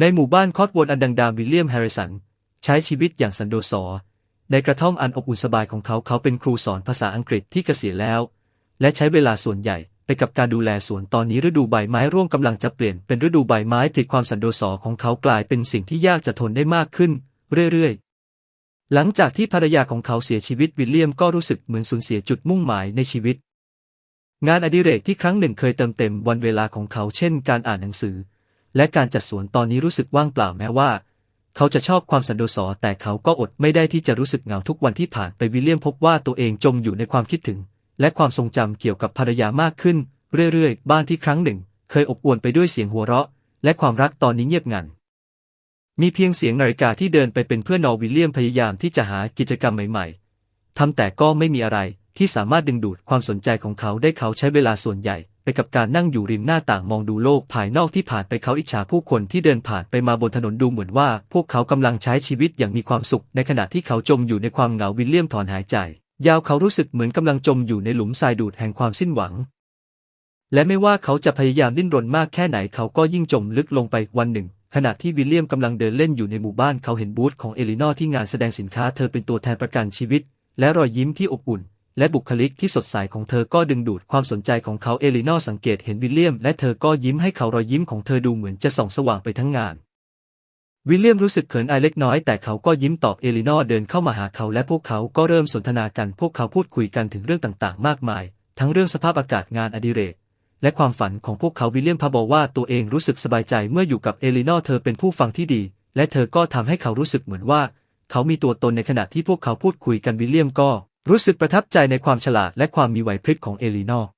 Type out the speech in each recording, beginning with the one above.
ในหมู่บ้านคอตวนอันดังดามวิลเลียมแฮร์ริสัน ใช้ชีวิตอย่างสันโดษอในกระท่อมอันอบอุ่นสบายของเขาเขาเป็นครูสอนภาษาอังกฤษที่เกษียณแล้ว และใช้เวลาส่วนใหญ่ไปกับการดูแลสวนตอนนี้ฤดูใบไม้ร่วงกำลังจะเปลี่ยนเป็นฤดูใบไม้ผลิความสันโดษอของเขากลายเป็นสิ่งที่ยากจะทนได้มากขึ้น เรื่อยๆ หลังจากที่ภรรยาของเขาเสียชีวิตวิลเลียมก็รู้สึกเหมือนสูญเสียจุดมุ่งหมายในชีวิต งานอดิเรกที่ครั้งหนึ่งเคยเติมเต็มวันเวลาของเขาเช่น การอ่านหนังสือ และการจัดสวนตอนนี้รู้สึกว่างเปล่าแม้ว่า เขาจะชอบความสันโดษแต่เขาก็อดไม่ได้ที่จะรู้สึกเหงาทุกวันที่ผ่านไปวิลเลียมพบว่าตัวเองจมอยู่ในความคิดถึง และความทรงจำเกี่ยวกับภรรยามากขึ้น เรื่อยๆ บ้านที่ครั้งหนึ่ง เคยอบอวลไปด้วยเสียงหัวเราะ และความรักตอนนี้เงียบงันมีเพียงเสียงนาฬิกาที่เดินไปเป็นเพื่อนนอวิลเลียมพยายามที่จะหากิจกรรมใหม่ๆทำแต่ก็ไม่มีอะไรที่สามารถดึงดูดความสนใจของเขาได้เขาใช้เวลาส่วนใหญ่ ไปกับการนั่งอยู่ริมหน้าต่างมองดูโลกภายนอกที่ผ่านไปเขาอิจฉาผู้คนที่เดินผ่านไปมาบนถนนดูเหมือนว่า พวกเขากำลังใช้ชีวิตอย่างมีความสุข ในขณะที่เขาจมอยู่ในความเหงาวิลเลียมถอนหายใจ ยาวเขารู้สึกเหมือนกำลังจมอยู่ในหลุมทรายดูดแห่งความสิ้นหวัง และไม่ว่าเขาจะพยายามดิ้นรนมากแค่ไหนเขาก็ยิ่งจมลึกลงไปวันหนึ่ง ขณะที่วิลเลียมกำลังเดินเล่นอยู่ในหมู่บ้านเขาเห็นบูธของเอลินอที่งานแสดงสินค้าเธอเป็นตัวแทนประกันชีวิต และรอยยิ้มที่อบอุ่น และบุคลิกที่สดใสของเธอก็ดึงดูดความสนใจของเขาเอลินอสังเกตเห็นวิลเลียมและเธอก็ยิ้มให้เขารอยยิ้มของเธอดูเหมือนจะส่องสว่างไปทั้งงาน วิลเลียมรู้สึกเขินอายเล็กน้อยแต่เขาก็ยิ้มตอบเอลินอเดินเข้ามาหาเขาและพวกเขาก็เริ่มสนทนากันพวกเขาพูดคุยกันถึงเรื่องต่างๆ มากมาย ทั้งเรื่องสภาพอากาศงานอดิเรกและความฝันของพวกเขาวิลเลียมพาบอกว่าตัวเองรู้สึกสบายใจเมื่ออยู่กับเอลินอเธอเป็นผู้ฟังที่ดี และเธอก็ทำให้เขารู้สึกเหมือนว่า เขามีตัวตนในขณะที่พวกเขาพูดคุยกันวิลเลียมก็ รู้สึกประทับใจในความฉลาดและความมีไหวพริบของเอลินอร์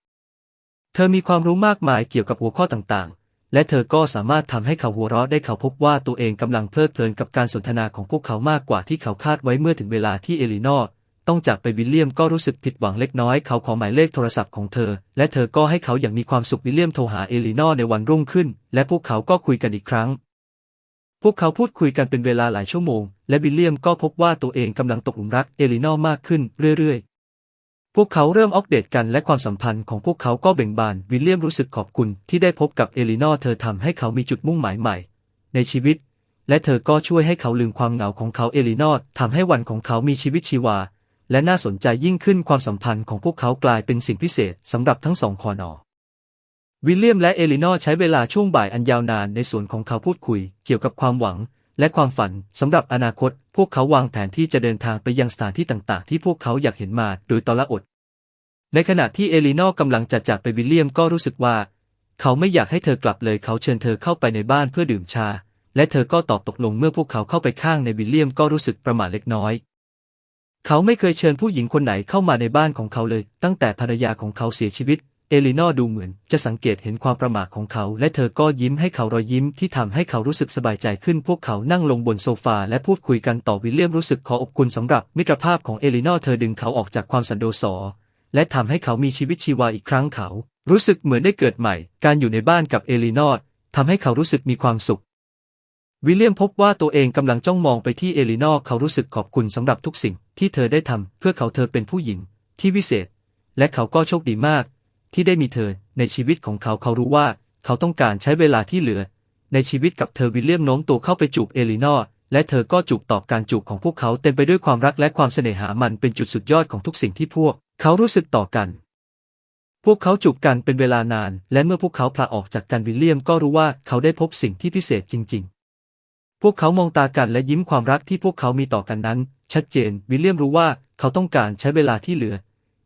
เธอมีความรู้มากมายเกี่ยวกับหัวข้อต่างๆ และเธอก็สามารถทำให้เขาหัวเราะได้เขาพบว่าตัวเองกำลังเพลิดเพลินกับการสนทนาของพวกเขามากกว่าที่เขาคาดไว้เมื่อถึงเวลาที่เอลินอร์ต้องจากไปวิลเลียมก็รู้สึกผิดหวังเล็กน้อยเขาขอหมายเลขโทรศัพท์ของเธอ และเธอก็ให้เขาอย่างมีความสุขวิลเลียมโทรหาเอลินอร์ในวันรุ่งขึ้น และพวกเขาก็คุยกันอีกครั้ง พวกเขาพูดคุยกันเป็นเวลาหลายชั่วโมง และวิลเลียมก็พบว่าตัวเองกำลังตกหลุมรักเอลินอมากขึ้นเรื่อยๆ พวกเขาเริ่มอัปเดตกันและความสัมพันธ์ของพวกเขาก็เบ่งบาน วิลเลียมรู้สึกขอบคุณที่ได้พบกับเอลินอเธอทำให้เขามีจุดมุ่งหมายใหม่ ในชีวิต และเธอก็ช่วยให้เขาลืมความเหงาของเขาเอลินอทำให้วันของเขามีชีวิตชีวา และน่าสนใจยิ่งขึ้นความสัมพันธ์ของพวกเขากลายเป็นสิ่งพิเศษสำหรับทั้งสองคอนอ วิลเลียมและเอลินอร์ใช้เวลาช่วงบ่ายอันยาวนานในสวนของเขาพูดคุย เกี่ยวกับความหวัง และความฝันสำหรับอนาคต พวกเขาวางแผนที่จะเดินทางไปยังสถานที่ต่างๆ ที่พวกเขาอยากเห็นมาโดยตลอด ในขณะที่เอลินอร์กำลังจะจากไปวิลเลียมก็รู้สึกว่า เขาไม่อยากให้เธอกลับเลยเขาเชิญเธอเข้าไปในบ้านเพื่อดื่มชา และเธอก็ตอบตกลงเมื่อพวกเขาเข้าไปข้างในวิลเลียมก็รู้สึกประหม่าเล็กน้อย เขาไม่เคยเชิญผู้หญิงคนไหนเข้ามาในบ้านของเขาเลย ตั้งแต่ภรรยาของเขาเสียชีวิต เอลินอดูเหมือนจะสังเกตเห็นความประหม่าของเขา และเธอก็ยิ้มให้เขารอยยิ้มที่ทำให้เขารู้สึกสบายใจขึ้น พวกเขานั่งลงบนโซฟาและพูดคุยกันต่อวิลเลียมรู้สึกขออบคุณสำหรับมิตรภาพของเอลินอเธอดึงเขาออกจากความสันโดษและทำให้เขามีชีวิตชีวาอีกครั้งเขา รู้สึกเหมือนได้เกิดใหม่ การอยู่ในบ้านกับเอลินอร์ทำให้เขารู้สึกมีความสุข วิลเลียมพบว่าตัวเองกำลังจ้องมองไปที่เอลินอเขารู้สึกขอบคุณสำหรับทุกสิ่งที่เธอได้ทำเพื่อเขาเธอเป็นผู้หญิงที่วิเศษ และเขาก็โชคดีมาก ที่ได้มีเธอในชีวิตของเขาเขารู้ว่าเขาต้องการใช้เวลาที่เหลือ ในชีวิตกับเธอวิลเลียมโน้มตัวเข้าไปจูบเอลินอร์และเธอก็จูบตอบการจูบของพวกเขาเต็มไปด้วยความรักและความเสน่หามันเป็นจุดสุดยอดของทุกสิ่งที่พวก เขารู้สึกต่อกัน พวกเขาจูบกันเป็นเวลานาน และเมื่อพวกเขาพลาออกจากกันวิลเลียมก็รู้ว่าเขาได้พบสิ่งที่พิเศษจริง ๆ พวกเขามองตากันและยิ้มความรักที่พวกเขามีต่อกันนั้น ชัดเจนวิลเลียมรู้ว่าเขาต้องการใช้เวลาที่เหลือ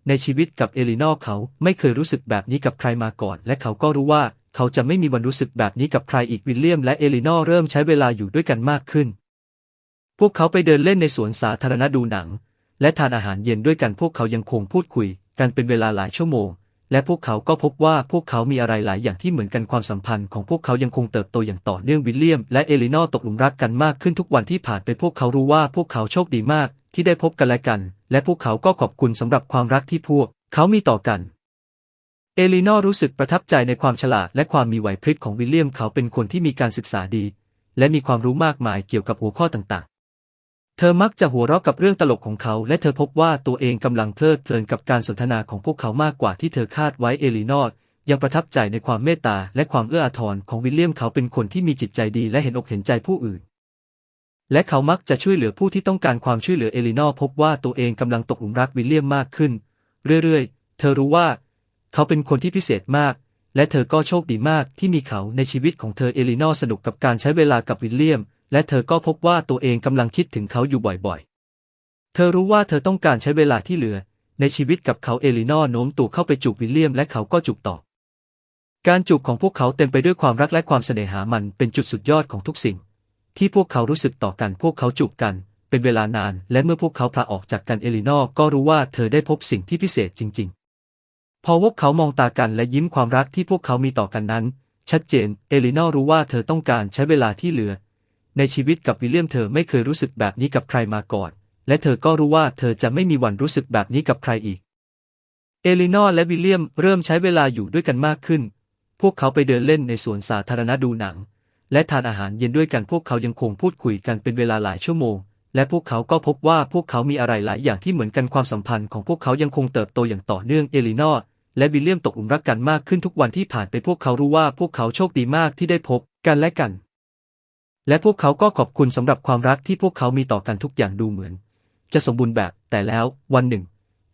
ในชีวิตกับเอลินอร์เขาไม่เคยรู้สึกแบบนี้กับใครมาก่อน และเขาก็รู้ว่าเขาจะไม่มีวันรู้สึกแบบนี้กับใครอีกวิลเลียมและเอลินอร์เริ่มใช้เวลาอยู่ด้วยกันมากขึ้น พวกเขาไปเดินเล่นในสวนสาธารณะดูหนัง และทานอาหารเย็นด้วยกันพวกเขายังคงพูดคุย กันเป็นเวลาหลายชั่วโมง และพวกเขาก็พบว่าพวกเขามีอะไรหลายอย่างที่เหมือนกันความสัมพันธ์ของพวกเขายังคงเติบโตอย่างต่อเนื่องวิลเลียมและเอลินอร์ตกหลุมรักกันมากขึ้นทุกวันที่ผ่านไปพวกเขารู้ว่าพวกเขาโชคดีมาก ที่ได้พบกันและกัน และพวกเขาก็ขอบคุณสำหรับความรักที่พวกเขามีต่อกัน เอลินอร์รู้สึกประทับใจในความฉลาดและความมีไหวพริบของวิลเลียมเขาเป็นคนที่มีการศึกษาดี และมีความรู้มากมายเกี่ยวกับหัวข้อต่างๆ เธอมักจะหัวเราะกับเรื่องตลกของเขา และเธอพบว่าตัวเองกำลังเพลิดเพลินกับการสนทนาของพวกเขามากกว่าที่เธอคาดไว้เอลินอร์ยังประทับใจในความเมตตาและความเอื้ออาทรของวิลเลียมเขาเป็นคนที่มีจิตใจดีและเห็นอกเห็นใจผู้อื่น และเขามักจะช่วยเหลือผู้ที่ต้องการความช่วยเหลือเอลินอร์พบว่าตัวเองกำลังตกหลุมรักวิลเลียมมากขึ้น เรื่อยๆ เธอรู้ว่า เขาเป็นคนที่พิเศษมาก และเธอก็โชคดีมากที่มีเขาในชีวิตของเธอเอลินอร์สนุกกับการใช้เวลากับวิลเลียม และเธอก็พบว่าตัวเองกำลังคิดถึงเขาอยู่บ่อยๆ เธอรู้ว่าเธอต้องการใช้เวลาที่เหลือ ในชีวิตกับเขาเอลินอร์โน้มตัวเข้าไปจูบวิลเลียมและเขาก็จูบตอบการจูบของพวกเขาเต็มไปด้วยความรักและความเสน่หามันเป็นจุดสุดยอดของทุกสิ่ง ที่พวกเขารู้สึกต่อกันพวกเขาจูบกัน เป็นเวลานาน และเมื่อพวกเขาพลาออกจากกันเอลินอร์ก็รู้ว่าเธอได้พบสิ่งที่พิเศษจริง ๆ พอพวกเขามองตากันและยิ้มความรักที่พวกเขามีต่อกันนั้น ชัดเจน เอลินอร์รู้ว่าเธอต้องการใช้เวลาที่เหลือ ในชีวิตกับวิลเลียมเธอไม่เคยรู้สึกแบบนี้กับใครมาก่อน และเธอก็รู้ว่าเธอจะไม่มีวันรู้สึกแบบนี้กับใครอีก เอลินอร์และวิลเลียมเริ่มใช้เวลาอยู่ด้วยกันมากขึ้น พวกเขาไปเดินเล่นในสวนสาธารณะดูหนัง และทานอาหารเย็นด้วยกันพวกเขายังคงพูดคุยกันเป็นเวลาหลายชั่วโมง และพวกเขาก็พบว่าพวกเขามีอะไรหลายอย่างที่เหมือนกันความสัมพันธ์ของพวกเขายังคงเติบโตอย่างต่อเนื่องเอลินอร์และวิลเลียมตกหลุมรักกันมากขึ้นทุกวันที่ผ่านไปพวกเขารู้ว่าพวกเขาโชคดีมากที่ได้พบกันและกัน และพวกเขาก็ขอบคุณสำหรับความรักที่พวกเขามีต่อกันทุกอย่างดูเหมือน จะสมบูรณ์แบบแต่แล้ววันหนึ่ง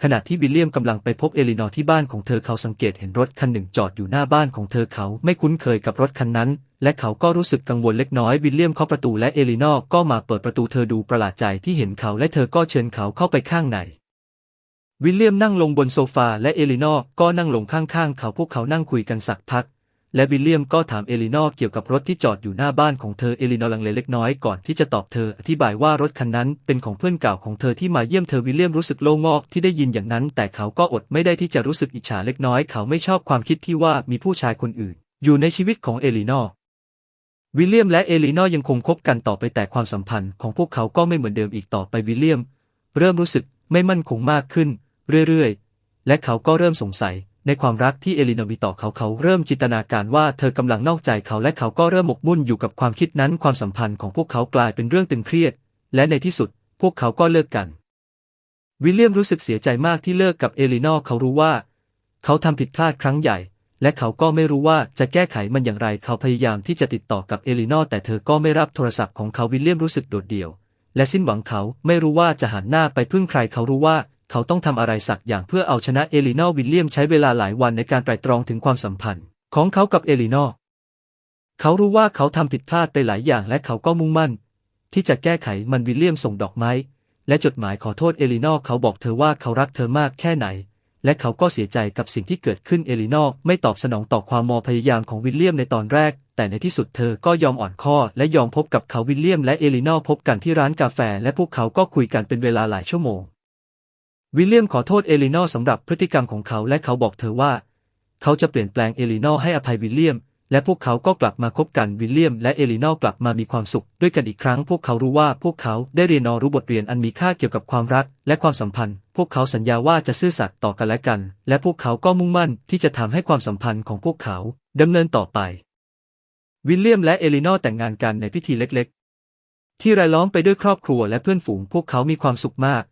ขณะที่วิลเลียมกำลังไปพบเอลินอร์ที่บ้านของเธอเขาสังเกตเห็นรถคันหนึ่งจอดอยู่หน้าบ้านของเธอเขาไม่คุ้นเคยกับรถคันนั้น และเขาก็รู้สึกกังวลเล็กน้อยวิลเลียมเคาะประตูและเอลินอร์ก็มาเปิดประตูเธอดูประหลาดใจที่เห็นเขาและเธอก็เชิญเขาเข้าไปข้างใน วิลเลียมนั่งลงบนโซฟาและเอลินอร์ก็นั่งลงข้างๆ เขาพวกเขานั่งคุยกันสักพัก และวิลเลียมก็ถามเอลินอร์เกี่ยวกับรถที่จอดอยู่หน้าบ้านของเธอเอลินอร์ลังเลเล็กน้อยก่อนที่จะตอบเธออธิบายว่ารถคันนั้นเป็นของเพื่อนเก่าของเธอที่มาเยี่ยมเธอวิลเลียมรู้สึกโล่งอกที่ได้ยินอย่างนั้น แต่เขาก็อดไม่ได้ที่จะรู้สึกอิจฉาเล็กน้อย เขาไม่ชอบความคิดที่ว่ามีผู้ชายคนอื่น อยู่ในชีวิตของเอลินอร์ วิลเลียมและเอลินอยังคงคบกันต่อไปแต่ความสัมพันธ์ของพวกเขาก็ไม่เหมือนเดิมอีกต่อไปวิลเลียม เริ่มรู้สึกไม่มั่นคงมากขึ้น เรื่อยๆ และเขาก็เริ่มสงสัยในความรักที่เอลินอมีต่อเขาเขาเริ่มจินตนาการว่าเธอกำลังนอกใจเขาและเขาก็เริ่มหมกมุ่นอยู่กับความคิดนั้นความสัมพันธ์ของพวกเขากลายเป็นเรื่องตึงเครียด และในที่สุดพวกเขาก็เลิกกัน วิลเลียมรู้สึกเสียใจมากที่เลิกกับเอลินอเขารู้ว่า เขาทำผิดพลาดครั้งใหญ่ และเขาก็ไม่รู้ว่าจะแก้ไขมันอย่างไร เขาพยายามที่จะติดต่อกับเอลินอร์แต่เธอก็ไม่รับโทรศัพท์ของเขาวิลเลียมรู้สึกโดดเดี่ยว และสิ้นหวังเขาไม่รู้ว่าจะหันหน้าไปพึ่งใครเขารู้ว่าเขาต้องทำอะไรสักอย่างเพื่อเอาชนะเอลินอร์วิลเลียมใช้เวลาหลายวันในการไตร่ตรองถึงความสัมพันธ์ ของเขากับเอลินอร์เขารู้ว่าเขาทำผิดพลาดไปหลายอย่างและเขาก็มุ่งมั่น ที่จะแก้ไขมันวิลเลียมส่งดอกไม้และจดหมายขอโทษเอลินอร์เขาบอกเธอว่าเขารักเธอมากแค่ไหน และเขาก็เสียใจกับสิ่งที่เกิดขึ้นเอลินอไม่ตอบสนองต่อความมอพยายามของวิลเลียมในตอนแรก แต่ในที่สุดเธอก็ยอมอ่อนข้อ และยอมพบกับเขาวิลเลียมและเอลินอพบกันที่ร้านกาแฟ และพวกเขาก็คุยกันเป็นเวลาหลายชั่วโมง วิลเลียมขอโทษเอลินอสำหรับพฤติกรรมของเขาและเขาบอกเธอว่า เขาจะเปลี่ยนแปลงเอลินอให้อภัยวิลเลียม และพวกเขาก็กลับมาคบกันวิลเลียมและเอลินอร์กลับมามีความสุขด้วยกันอีกครั้ง พวกเขารู้ว่าพวกเขาได้เรียนรู้บทเรียนอันมีค่าเกี่ยวกับความรักและความสัมพันธ์ พวกเขาสัญญาว่าจะซื่อสัตย์ต่อกันและกัน และพวกเขาก็มุ่งมั่นที่จะทำให้ความสัมพันธ์ของพวกเขาดำเนินต่อไป วิลเลียมและเอลินอร์แต่งงานกันในพิธีเล็กๆ ที่รายล้อมไปด้วยครอบครัวและเพื่อนฝูง พวกเขามีความสุขมาก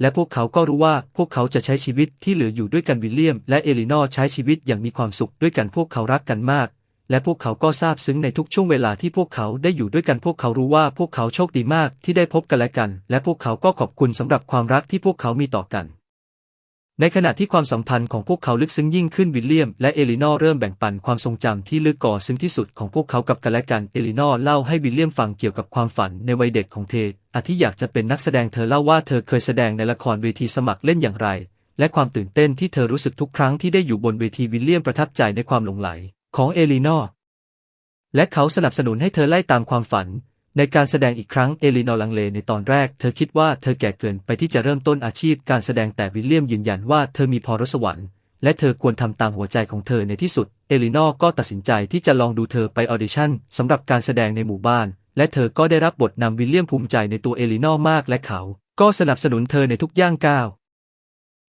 และพวกเขาก็รู้ว่าพวกเขาจะใช้ชีวิตที่เหลืออยู่ด้วยกันวิลเลียม และเอลินอร์ใช้ชีวิตอย่างมีความสุขด้วยกันพวกเขารักกันมาก และพวกเขาก็ซาบซึ้งในทุกช่วงเวลาที่พวกเขาได้อยู่ด้วยกันพวกเขารู้ว่าพวกเขาโชคดีมากที่ได้พบกันและกัน และพวกเขาก็ขอบคุณสำหรับความรักที่พวกเขามีต่อกัน ในขณะที่ความสัมพันธ์ของพวกเขาลึกซึ้งยิ่งขึ้นวิลเลียม และเอลินอร์เริ่มแบ่งปันความทรงจำที่ลึกก่อซึ้งที่สุดของพวกเขากับกันและกันเอลินอร์เล่าให้วิลเลียมฟังเกี่ยวกับความฝันในวัยเด็กของเธออาที่อยากจะเป็นนักแสดงเธอเล่าว่าเธอเคยแสดงในละครเวทีสมัครเล่นอย่างไร และความตื่นเต้นที่เธอรู้สึกทุกครั้งที่ได้อยู่บนเวทีวิลเลียมประทับใจในความหลงไหล ของเอลินอร์และเขาสนับสนุนให้เธอไล่ตามความฝัน ในการแสดงอีกครั้งเอลินอร์ลังเลในตอนแรก เธอคิดว่าเธอแก่เกินไปที่จะเริ่มต้นอาชีพการแสดงแต่วิลเลียมยืนยันว่าเธอมีพรสวรรค์และเธอควรทำตามหัวใจของเธอในที่สุด เอลินอร์ก็ตัดสินใจที่จะลองดูเธอไปออดิชั่นสำหรับการแสดงในหมู่บ้าน และเธอก็ได้รับบทนำวิลเลียมภูมิใจในตัวเอลินอร์มากและเขา ก็สนับสนุนเธอในทุกย่างก้าว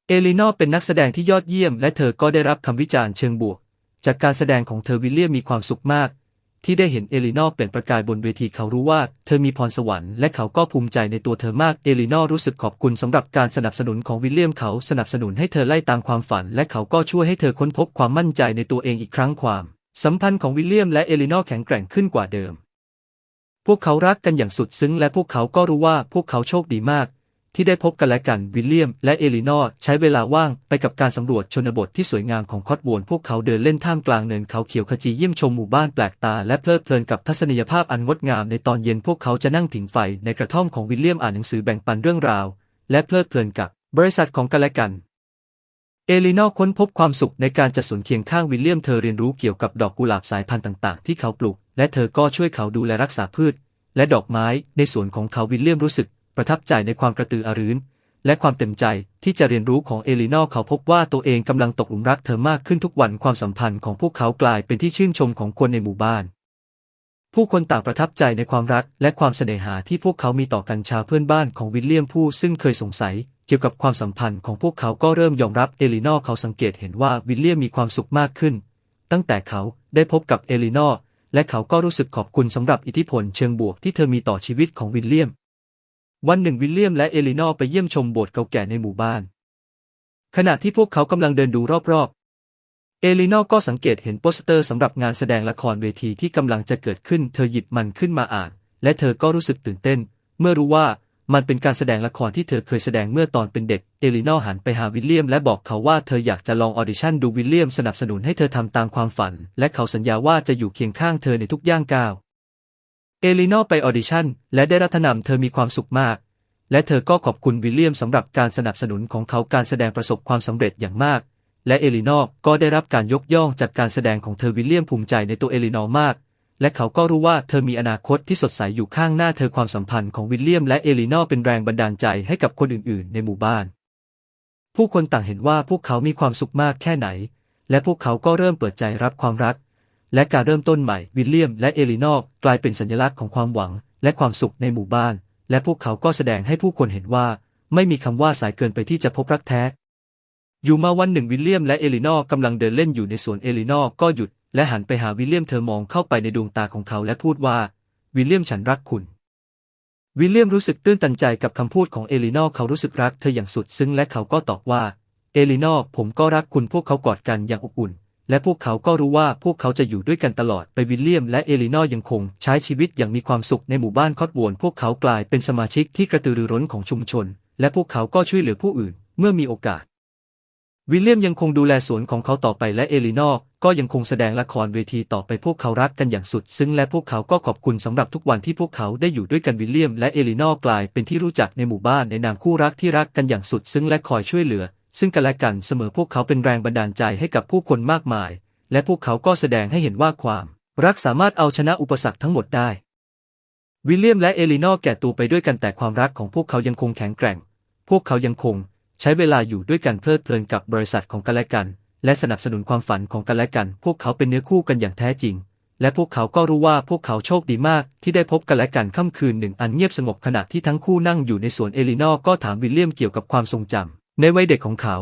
เอลินอร์เป็นนักแสดงที่ยอดเยี่ยม และเธอก็ได้รับคำวิจารณ์เชิงบวก จากการแสดงของเธอวิลเลียมมีความสุขมาก ที่ได้เห็นเอลินอร์เปล่งประกายบนเวทีเขารู้ว่าเธอมีพรสวรรค์และเขาก็ภูมิใจในตัวเธอมากเอลินอร์รู้สึกขอบคุณสำหรับการสนับสนุนของวิลเลียมเขาสนับสนุนให้เธอไล่ตามความฝัน และเขาก็ช่วยให้เธอค้นพบความมั่นใจในตัวเองอีกครั้งความ สัมพันธ์ของวิลเลียมและเอลินอร์แข็งแกร่งขึ้นกว่าเดิม พวกเขารักกันอย่างสุดซึ้งและพวกเขาก็รู้ว่าพวกเขาโชคดีมาก ที่ได้พบกันและกันวิลเลียมและเอลินอร์ใช้เวลาว่างไปกับการสำรวจชนบทที่สวยงามของคอตโวน พวกเขาเดินเล่นท่ามกลางเนินเขาเขียวขจีเยี่ยมชมหมู่บ้านแปลกตา และเพลิดเพลินกับทัศนียภาพอันงดงามในตอนเย็นพวกเขาจะนั่งผิงไฟในกระท่อมของวิลเลียมอ่านหนังสือแบ่งปันเรื่องราว และเพลิดเพลินกับบริษัทของกันและกันเอลินอค้นพบความสุขในการจัดสวนเคียงข้างวิลเลียมเธอเรียนรู้เกี่ยวกับดอกกุหลาบสายพันธุ์ต่างๆ ที่เขาปลูก และเธอก็ช่วยเขาดูแลรักษาพืช และดอกไม้ในสวนของเขาวิลเลียมรู้สึก ประทับใจในความกระตือรือร้น และความเต็มใจที่จะเรียนรู้ของเอลินอเขาพบว่าตัวเองกำลังตกหลุมรักเธอมากขึ้นทุกวันความสัมพันธ์ของพวกเขากลายเป็นที่ชื่นชมของคนในหมู่บ้าน ผู้คนต่างประทับใจในความรักและความเสน่หาที่พวกเขามีต่อกันชาวเพื่อนบ้านของวิลเลียมผู้ซึ่งเคยสงสัยเกี่ยวกับความสัมพันธ์ของพวกเขาก็เริ่มยอมรับเอลินอเขาสังเกตเห็นว่าวิลเลียมมีความสุขมากขึ้น ตั้งแต่เขาได้พบกับเอลินอและเขาก็รู้สึกขอบคุณสำหรับอิทธิพลเชิงบวกที่เธอมีต่อชีวิตของวิลเลียม วันหนึ่งวิลเลียมและเอลินอร์ไปเยี่ยมชมโบสถ์เก่าแก่ในหมู่บ้าน ขณะที่พวกเขากำลังเดินดูรอบๆ เอลินอร์ก็สังเกตเห็นโปสเตอร์สำหรับงานแสดงละครเวทีที่กำลังจะเกิดขึ้น เธอหยิบมันขึ้นมาอ่าน และเธอก็รู้สึกตื่นเต้น เมื่อรู้ว่ามันเป็นการแสดงละครที่เธอเคยแสดงเมื่อตอนเป็นเด็ก เอลินอร์หันไปหาวิลเลียมและบอกเขาว่าเธออยากจะลองออดิชั่นดูวิลเลียมสนับสนุนให้เธอทำตามความฝัน และเขาสัญญาว่าจะอยู่เคียงข้างเธอในทุกย่างก้าว เอลินอไปออดิชั่น และได้รับนำเธอมีความสุขมาก และเธอก็ขอบคุณวิลเลียมสำหรับการสนับสนุนของเขาการแสดงประสบความสำเร็จอย่างมาก และเอลินอก็ได้รับการยกย่องจากการแสดงของเธอวิลเลียมภูมิใจในตัวเอลินอมาก และเขาก็รู้ว่าเธอมีอนาคตที่สดใสอยู่ข้างหน้าเธอความสัมพันธ์ของวิลเลียมและเอลินอเป็นแรงบันดาลใจให้กับคนอื่นๆ ในหมู่บ้าน ผู้คนต่างเห็นว่าพวกเขามีความสุขมากแค่ไหน และพวกเขาก็เริ่มเปิดใจรับความรัก และการเริ่มต้นใหม่วิลเลียมและเอลินอร์กลายเป็นสัญลักษณ์ของความหวังและความสุขในหมู่บ้าน และพวกเขาก็แสดงให้ผู้คนเห็นว่า ไม่มีคำว่าสายเกินไปที่จะพบรักแท้ อยู่มาวันหนึ่งวิลเลียมและเอลินอร์กำลังเดินเล่นอยู่ในสวนเอลินอร์ก็หยุด และหันไปหาวิลเลียมเธอมองเข้าไปในดวงตาของเขาและพูดว่า วิลเลียมฉันรักคุณวิลเลียมรู้สึกตื้นตันใจกับคำพูดของเอลินอร์เขารู้สึกรักเธออย่างสุดซึ้งและเขาก็ตอบว่า เอลินอร์ผมก็รักคุณพวกเขากอดกันอย่างอบอุ่น และพวกเขาก็รู้ว่าพวกเขาจะอยู่ด้วยกันตลอดไปวิลเลียมและเอลินอร์ยังคงใช้ชีวิตอย่างมีความสุขในหมู่บ้านคอตโวนพวกเขากลายเป็นสมาชิกที่กระตือรือร้นของชุมชน และพวกเขาก็ช่วยเหลือผู้อื่นเมื่อมีโอกาส วิลเลียมยังคงดูแลสวนของเขาต่อไปและเอลินอร์ก็ยังคงแสดงละครเวทีต่อไปพวกเขารักกันอย่างสุด ซึ้งและพวกเขาก็ขอบคุณสำหรับทุกวันที่พวกเขาได้อยู่ด้วยกันวิลเลียมและเอลินอร์กลายเป็นที่รู้จักในหมู่บ้านในนามคู่รักที่รักกันอย่างสุด ซึ้งและคอยช่วยเหลือ ซึ่งกันและกันเสมอพวกเขาเป็นแรงบันดาลใจให้กับผู้คนมากมาย และพวกเขาก็แสดงให้เห็นว่าความ รักสามารถเอาชนะอุปสรรคทั้งหมดได้ วิลเลียมและเอลินอร์แก่ตัวไปด้วยกันแต่ความรักของพวกเขายังคงแข็งแกร่ง พวกเขายังคงใช้เวลาอยู่ด้วยกันเพลิดเพลินกับบริษัทของกันและกัน และสนับสนุนความฝันของกันและกัน พวกเขาเป็นเนื้อคู่กันอย่างแท้จริง และพวกเขาก็รู้ว่าพวกเขาโชคดีมากที่ได้พบกันและกันค่ำคืนหนึ่งอันเงียบสงบขณะที่ทั้งคู่นั่งอยู่ในสวนเอลินอร์ก็ถามวิลเลียมเกี่ยวกับความทรงจำ ในวัยเด็กของเขา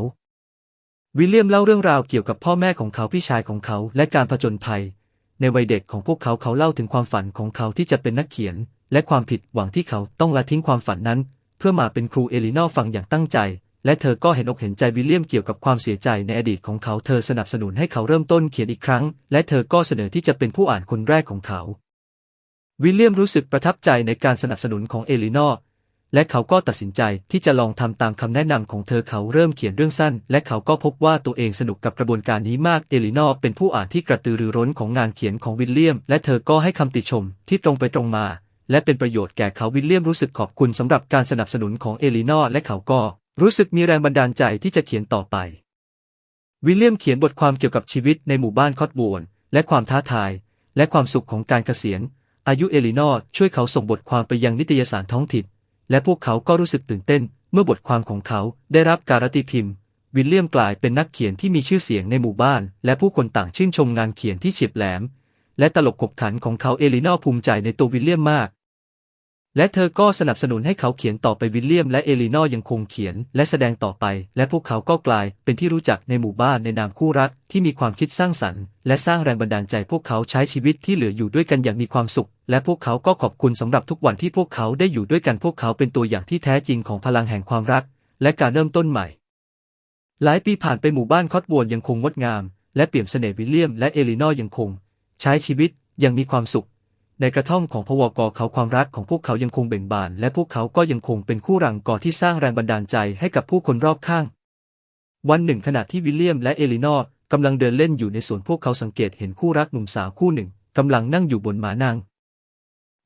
วิลเลียมเล่าเรื่องราวเกี่ยวกับพ่อแม่ของเขาพี่ชายของเขาและการผจญภัย ในวัยเด็กของพวกเขาเขาเล่าถึงความฝันของเขาที่จะเป็นนักเขียน และความผิดหวังที่เขาต้องละทิ้งความฝันนั้น เพื่อมาเป็นครูเอลินอฟังอย่างตั้งใจ และเธอก็เห็นอกเห็นใจวิลเลียมเกี่ยวกับความเสียใจในอดีตของเขาเธอสนับสนุนให้เขาเริ่มต้นเขียนอีกครั้ง และเธอก็เสนอที่จะเป็นผู้อ่านคนแรกของเขา วิลเลียมรู้สึกประทับใจในการสนับสนุนของเอลินอ และเขาก็ตัดสินใจที่จะลองทำตามคำแนะนำของเธอเขาเริ่มเขียนเรื่องสั้น และเขาก็พบว่าตัวเองสนุกกับกระบวนการนี้มากเอลินอร์เป็นผู้อ่านที่กระตือรือร้นของงานเขียนของวิลเลียม และเธอก็ให้คำติชมที่ตรงไปตรงมา และเป็นประโยชน์แก่เขาวิลเลียมรู้สึกขอบคุณสำหรับการสนับสนุนของเอลินอร์และเขาก็รู้สึกมีแรงบันดาลใจที่จะเขียนต่อไป วิลเลียมเขียนบทความเกี่ยวกับชีวิตในหมู่บ้านคอตโวนและความท้าทาย และความสุขของการเกษียณ อายุเอลินอร์ช่วยเขาส่งบทความไปยังนิตยสารท้องถิ่น และพวกเขาก็รู้สึกตื่นเต้น เมื่อบทความของเขาได้รับการตีพิมพ์ วิลเลียมกลายเป็นนักเขียนที่มีชื่อเสียงในหมู่บ้าน และผู้คนต่างชื่นชมงานเขียนที่เฉียบแหลม และตลกขบขันของเขาเอลินอภูมิใจในตัววิลเลียมมาก และเธอก็สนับสนุนให้เขาเขียนต่อไปวิลเลียมและเอลีนอร์ยังคงเขียนและแสดงต่อไป และพวกเขาก็กลายเป็นที่รู้จักในหมู่บ้านในนามคู่รักที่มีความคิดสร้างสรรค์ และสร้างแรงบันดาลใจพวกเขาใช้ชีวิตที่เหลืออยู่ด้วยกันอย่างมีความสุข และพวกเขาก็ขอบคุณสำหรับทุกวันที่พวกเขาได้อยู่ด้วยกันพวกเขาเป็นตัวอย่างที่แท้จริงของพลังแห่งความรัก และการเริ่มต้นใหม่ หลายปีผ่านไปหมู่บ้านคอตวนยังคงงดงาม และเปี่ยมเสน่ห์วิลเลียมและเอลีนอร์ยังคง ใช้ชีวิตอย่างมีความสุข ในกระท่อมของพวกเขาความรักของพวกเขายังคงเบ่งบาน และพวกเขาก็ยังคงเป็นคู่รังก่อที่สร้างแรงบันดาลใจให้กับผู้คนรอบข้าง วันหนึ่งขณะที่วิลเลียมและเอลีนอร์กำลังเดินเล่นอยู่ในสวนพวกเขาสังเกตเห็นคู่รักหนุ่มสาวคู่หนึ่งกำลังนั่งอยู่บนหมานาง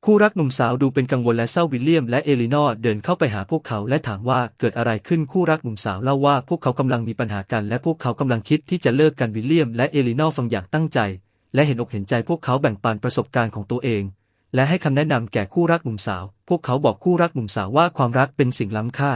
คู่รักหนุ่มสาวดูเป็นกังวลและเศร้าวิลเลียมและเอลีนอร์เดินเข้าไปหาพวกเขาและถามว่าเกิดอะไรขึ้นคู่รักหนุ่มสาวเล่าว่าพวกเขากำลังมีปัญหากันและพวกเขากำลังคิดที่จะเลิกกันวิลเลียมและเอลีนอร์ฟังอย่างตั้งใจ และเห็นอกเห็นใจพวกเขาแบ่งปันประสบการณ์ของตัวเอง และให้คำแนะนำแก่คู่รักหนุ่มสาว พวกเขาบอกคู่รักหนุ่มสาวว่าความรักเป็นสิ่งล้ำค่า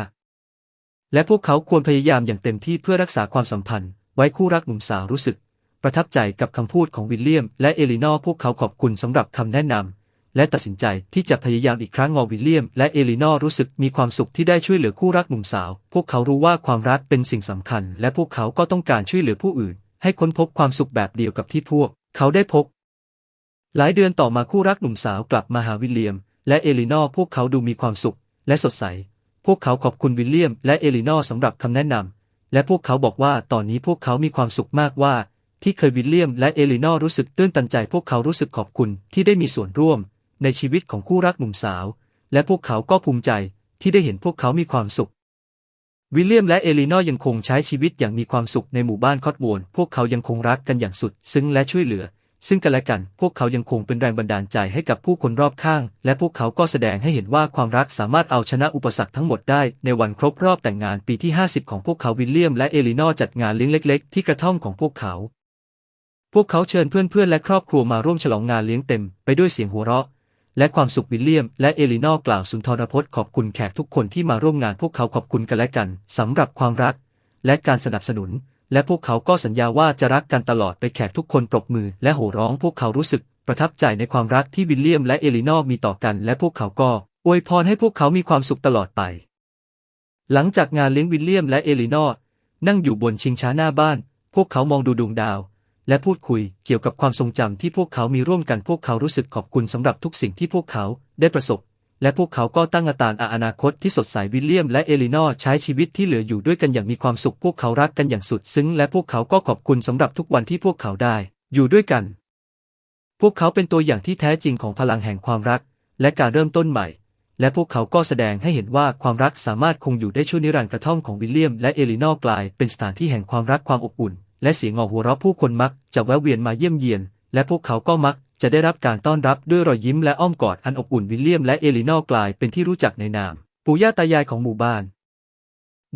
และพวกเขาควรพยายามอย่างเต็มที่เพื่อรักษาความสัมพันธ์ ไว้คู่รักหนุ่มสาวรู้สึก ประทับใจกับคำพูดของวิลเลียม และเอลีนอร์พวกเขาขอบคุณสำหรับคำแนะนำและตัดสินใจที่จะพยายามอีกครั้งงอวิลเลียม และเอลีนอร์รู้สึกมีความสุขที่ได้ช่วยเหลือคู่รักหนุ่มสาว พวกเขารู้ว่าความรักเป็นสิ่งสำคัญ และพวกเขาก็ต้องการช่วยเหลือผู้อื่น ให้ค้นพบความสุขแบบเดียวกับที่พวก เขาได้พบ หลายเดือนต่อมาคู่รักหนุ่มสาวกลับมาหาวิลเลียม และเอลีนอร์พวกเขาดูมีความสุข และสดใส พวกเขาขอบคุณวิลเลียม และเอลีนอร์สำหรับคำแนะนำและพวกเขาบอกว่าตอนนี้พวกเขามีความสุขมากว่า ที่เคยวิลเลียม และเอลีนอร์รู้สึกตื้นตันใจ พวกเขารู้สึกขอบคุณที่ได้มีส่วนร่วม ในชีวิตของคู่รักหนุ่มสาว และพวกเขาก็ภูมิใจที่ได้เห็นพวกเขามีความสุข วิลเลียมและเอลีนอยังคงใช้ชีวิตอย่างมีความสุขในหมู่บ้านคอตโวนพวกเขายังคงรักกันอย่างสุด ซึ้งและช่วยเหลือ ซึ่งกันและกัน พวกเขายังคงเป็นแรงบันดาลใจให้กับผู้คนรอบข้าง และพวกเขาก็แสดงให้เห็นว่าความรักสามารถเอาชนะอุปสรรคทั้งหมดได้ ในวันครบรอบแต่งงานปีที่ 50 ของพวกเขาวิลเลียมและเอลีนอจัดงานเลี้ยงเล็ก ๆ ที่กระท่อมของพวกเขา พวกเขาเชิญเพื่อนๆและครอบครัวมาร่วมฉลองงานเลี้ยงเต็ม ไปด้วยเสียงหัวเราะ และความสุขวิลเลียม และเอลีนอกล่าวสุนทรพจน์ขอบคุณแขกทุกคนที่มาร่วมงานพวกเขาขอบคุณกันและกันสำหรับความรัก และการสนับสนุน และพวกเขาก็สัญญาว่าจะรักกันตลอดไปแขกทุกคนปรบมือ และโห่ร้องพวกเขารู้สึกประทับใจในความรักที่วิลเลียม และเอลีนอมีต่อกัน และพวกเขาก็อวยพรให้พวกเขามีความสุขตลอดไป หลังจากงานเลี้ยงวิลเลียมและเอลีนอนั่งอยู่บนชิงช้าหน้าบ้าน พวกเขามองดูดวงดาว และพูดคุยเกี่ยวกับความทรงจำที่พวกเขามีร่วมกันพวกเขารู้สึกขอบคุณสำหรับทุกสิ่งที่พวกเขาได้ประสบ และพวกเขาก็ตั้งอาตารอนาคตที่สดใสวิลเลียมและเอลีนอร์ใช้ชีวิตที่เหลืออยู่ด้วยกันอย่างมีความสุขพวกเขารักกันอย่างสุดซึ้งและพวกเขาก็ขอบคุณสำหรับทุกวันที่พวกเขาได้ อยู่ด้วยกัน พวกเขาเป็นตัวอย่างที่แท้จริงของพลังแห่งความรัก และการเริ่มต้นใหม่ และพวกเขาก็แสดงให้เห็นว่าความรักสามารถคงอยู่ได้ชั่วนิรันดร์กระท่อมของวิลเลียมและเอลีนอร์กลายเป็นสถานที่แห่งความรักความอบอุ่น และเสียงออกหัวเราะผู้คนมักจะแวะเวียนมาเยี่ยมเยียน และพวกเขาก็มักจะได้รับการต้อนรับด้วยรอยยิ้มและอ้อมกอดอันอบอุ่นวิลเลียมและเอลีนอกลายเป็นที่รู้จักในนาม ปู่ย่าตายายของหมู่บ้าน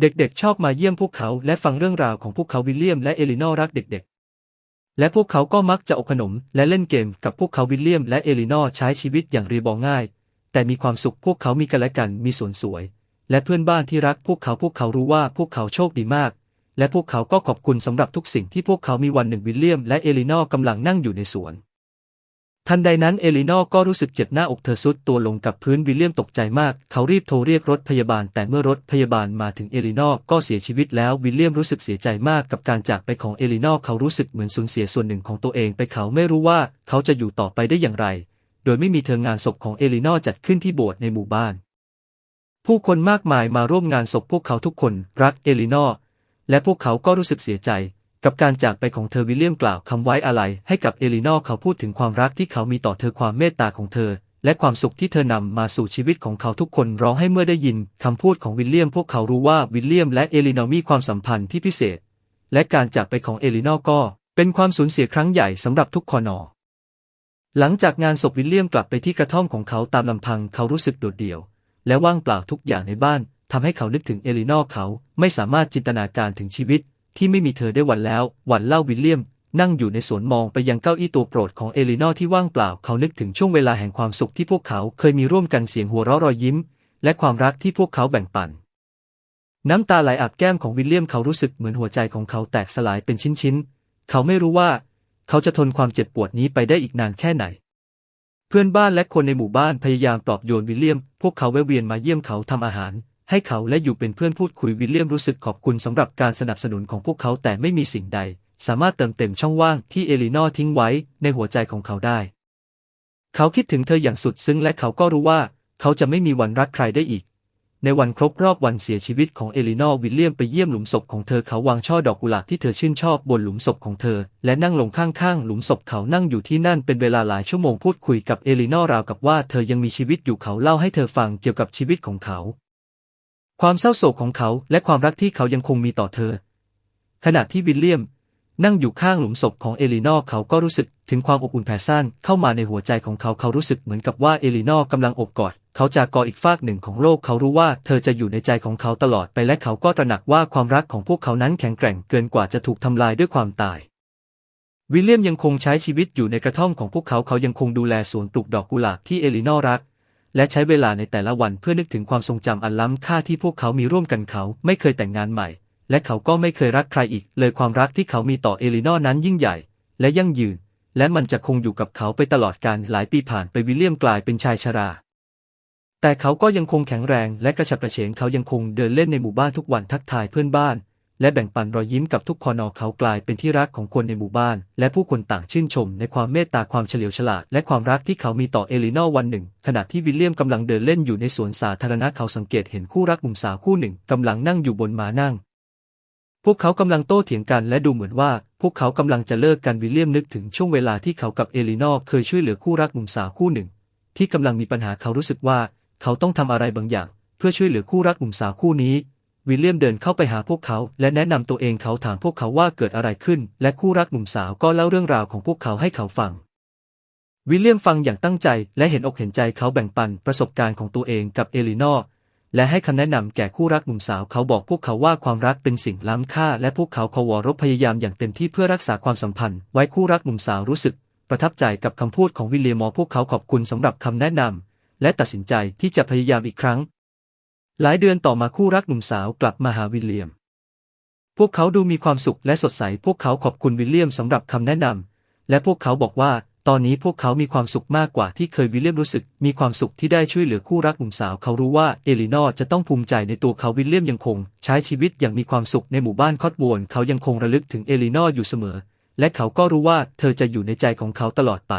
เด็กๆ ชอบมาเยี่ยมพวกเขาและฟังเรื่องราวของพวกเขาวิลเลียมและเอลีนอรักเด็กๆ และพวกเขาก็มักจะอบขนมและเล่นเกมกับพวกเขาวิลเลียมและเอลีนอใช้ชีวิตอย่างเรียบง่าย แต่มีความสุขพวกเขามีกันและกันมีส่วนสวย และเพื่อนบ้านที่รักพวกเขาพวกเขารู้ว่าพวกเขาโชคดีมาก และพวกเขาก็ขอบคุณสำหรับทุกสิ่งที่พวกเขามีวันหนึ่งวิลเลียมและเอลีนอร์กำลังนั่งอยู่ในสวน ทันใดนั้นเอลีนอร์ก็รู้สึกเจ็บหน้าอกเธอซุดตัวลงกับพื้นวิลเลียมตกใจมาก เขารีบโทรเรียกรถพยาบาล แต่เมื่อรถพยาบาลมาถึงเอลีนอร์ก็เสียชีวิตแล้ววิลเลียมรู้สึกเสียใจมากกับการจากไปของเอลีนอร์เขารู้สึกเหมือนสูญเสียส่วนหนึ่งของตัวเองไปเขาไม่รู้ว่าเขาจะอยู่ต่อไปได้อย่างไร โดยไม่มีเธองานศพของเอลีนอร์จัดขึ้นที่โบสถ์ในหมู่บ้าน ผู้คนมากมายมาร่วมงานศพพวกเขาทุกคนรักเอลีนอร์ และพวกเขาก็รู้สึกเสียใจ กับการจากไปของเธอวิลเลียมกล่าวคำไว้อะไรให้กับเอลีนอร์เขาพูดถึงความรักที่เขามีต่อเธอความเมตตาของเธอ และความสุขที่เธอนำมาสู่ชีวิตของเขาทุกคนร้องให้เมื่อได้ยินคำพูดของวิลเลียมพวกเขารู้ว่าวิลเลียมและเอลีนอร์มีความสัมพันธ์ที่พิเศษ และการจากไปของเอลีนอร์ก็เป็นความสูญเสียครั้งใหญ่สำหรับทุกคนอหลังจากงานศพวิลเลียมกลับไปที่กระท่อมของเขาตามลำพังเขารู้สึกโดดเดี่ยว และว่างเปล่าทุกอย่างในบ้าน ทำให้เขานึกถึงเอลีนอร์เขาไม่สามารถจินตนาการถึงชีวิต ที่ไม่มีเธอได้วันแล้ว วันเล่าวิลเลียม นั่งอยู่ในสวนมองไปยังเก้าอี้ตัวโปรดของเอลีนอร์ที่ว่างเปล่า เขานึกถึงช่วงเวลาแห่งความสุขที่พวกเขาเคยมีร่วมกันเสียงหัวเราะรอยยิ้ม และความรักที่พวกเขาแบ่งปัน น้ำตาไหลอาบแก้มของวิลเลียมเขารู้สึกเหมือนหัวใจของเขาแตกสลายเป็นชิ้นๆเขาไม่รู้ว่า เขาจะทนความเจ็บปวดนี้ไปได้อีกนานแค่ไหนเพื่อนบ้านและคนในหมู่บ้านพยายามปลอบโยนวิลเลียม พวกเขาแวะเวียนมาเยี่ยมเขาทำอาหาร ให้เขาและอยู่เป็นเพื่อนพูดคุยวิลเลียมรู้สึกขอบคุณสำหรับการสนับสนุนของพวกเขาแต่ไม่มีสิ่งใด สามารถเติมเต็มช่องว่างที่เอลินอทิ้งไว้ในหัวใจของเขาได้ เขาคิดถึงเธออย่างสุดซึ้งและเขาก็รู้ว่า เขาจะไม่มีวันรักใครได้อีก ในวันครบรอบวันเสียชีวิตของเอลินอวิลเลียมไปเยี่ยมหลุมศพของเธอเขาวางช่อดอกกุหลาบที่เธอชื่นชอบบนหลุมศพของเธอ และนั่งลงข้างๆหลุมศพเขานั่งอยู่ที่นั่นเป็นเวลาหลายชั่วโมงพูดคุยกับเอลินอร์ราวกับว่าเธอยังมีชีวิตอยู่เขาเล่าให้เธอฟังเกี่ยวกับชีวิตของเขา ความเศร้าโศกของเขาและความรักที่เขายังคงมีต่อเธอ ขณะที่วิลเลียม นั่งอยู่ข้างหลุมศพของเอลินอร์เขาก็รู้สึกถึงความอบอุ่นแผ่ซ่านเข้ามาในหัวใจของเขาเขารู้สึกเหมือนกับว่าเอลินอร์กำลังอบกอดเขาจากกออีกฟากหนึ่งของโลกเขารู้ว่าเธอจะอยู่ในใจของเขาตลอดไปและเขาก็ตระหนักว่าความรักของพวกเขานั้นแข็งแกร่งเกินกว่าจะถูกทำลายด้วยความตายวิลเลียมยังคงใช้ชีวิตอยู่ในกระท่อมของพวกเขาเขายังคงดูแลสวนปลูกดอกกุหลาบที่เอลินอร์รัก และใช้เวลาในแต่ละวันเพื่อนึกถึงความทรงจำอันล้ำค่าที่พวกเขามีร่วมกันเขาไม่เคยแต่งงานใหม่ และเขาก็ไม่เคยรักใครอีก เลยความรักที่เขามีต่อเอลินอร์นั้นยิ่งใหญ่ และยั่งยืน และมันจะคงอยู่กับเขาไปตลอดกาลหลายปีผ่านไปวิลเลียมกลายเป็นชายชรา แต่เขาก็ยังคงแข็งแรงและกระฉับกระเฉงเขายังคงเดินเล่นในหมู่บ้านทุกวันทักทายเพื่อนบ้าน และแบ่งปันรอยยิ้มกับทุกคนอเขากลายเป็นที่รักของคนในหมู่บ้าน และผู้คนต่างชื่นชมในความเมตตาความเฉลียวฉลาด และความรักที่เขามีต่อเอลินอวันหนึ่ง ขณะที่วิลเลียมกำลังเดินเล่นอยู่ในสวนสาธารณะเขาสังเกตเห็นคู่รักหนุ่มสาวคู่หนึ่งกำลังนั่งอยู่บนม้านั่ง พวกเขากำลังโต้เถียงกันและดูเหมือนว่า พวกเขากำลังจะเลิกกันวิลเลียมนึกถึงช่วงเวลาที่เขากับเอลินอเคยช่วยเหลือคู่รักหนุ่มสาวคู่หนึ่ง ที่กำลังมีปัญหาเขารู้สึกว่า เขาต้องทำอะไรบางอย่าง เพื่อช่วยเหลือคู่รักหนุ่มสาวคู่นี้ วิลเลียมเดินเข้าไปหาพวกเขา และแนะนำตัวเองเขาถามพวกเขาว่าเกิดอะไรขึ้น และคู่รักหนุ่มสาวก็เล่าเรื่องราวของพวกเขาให้เขาฟัง วิลเลียมฟังอย่างตั้งใจและเห็นอกเห็นใจเขาแบ่งปันประสบการณ์ของตัวเองกับเอลินอร์และให้คำแนะนำแก่คู่รักหนุ่มสาวเขาบอกพวกเขาว่าความรักเป็นสิ่งล้ำค่า และพวกเขาขวรบพยายามอย่างเต็มที่เพื่อรักษาความสัมพันธ์ ไว้คู่รักหนุ่มสาวรู้สึก ประทับใจกับคำพูดของวิลเลียมพวกเขาขอบคุณสำหรับคำแนะนำและตัดสินใจที่จะพยายามอีกครั้ง หลายเดือนต่อมาคู่รักหนุ่มสาวกลับมาหาวิลเลียม พวกเขาดูมีความสุขและสดใส พวกเขาขอบคุณวิลเลียมสำหรับคำแนะนำ และพวกเขาบอกว่า ตอนนี้พวกเขามีความสุขมากกว่าที่เคยวิลเลียมรู้สึก มีความสุขที่ได้ช่วยเหลือคู่รักหนุ่มสาว เขารู้ว่าเอลินอร์จะต้องภูมิใจในตัวเขาวิลเลียมยังคง ใช้ชีวิตอย่างมีความสุขในหมู่บ้านคอตวน เขายังคงระลึกถึงเอลินอร์อยู่เสมอ และเขาก็รู้ว่าเธอจะอยู่ในใจของเขาตลอดไป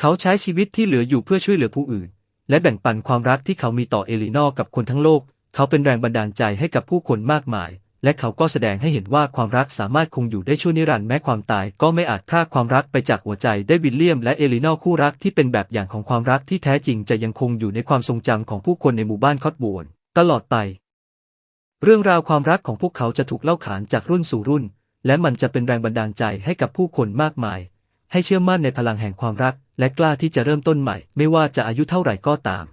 เขาใช้ชีวิตที่เหลืออยู่เพื่อช่วยเหลือผู้อื่น และแบ่งปันความรักที่เขามีต่อเอลินอกับคนทั้งโลก เขาเป็นแรงบันดาลใจให้กับผู้คนมากมาย และเขาก็แสดงให้เห็นว่าความรักสามารถคงอยู่ได้ชั่วนิรันดร์แม้ความตายก็ไม่อาจพรากความรักไปจากหัวใจได้วิลเลียมและเอลินอคู่รักที่เป็นแบบอย่างของความรักที่แท้จริงจะยังคงอยู่ในความทรงจำของผู้คนในหมู่บ้านคอตบวนตลอดไป เรื่องราวความรักของพวกเขาจะถูกเล่าขานจากรุ่นสู่รุ่น และมันจะเป็นแรงบันดาลใจให้กับผู้คนมากมาย ให้เชื่อมั่นในพลังแห่งความรัก และกล้าที่จะเริ่มต้นใหม่ ไม่ว่าจะอายุเท่าไหร่ก็ตาม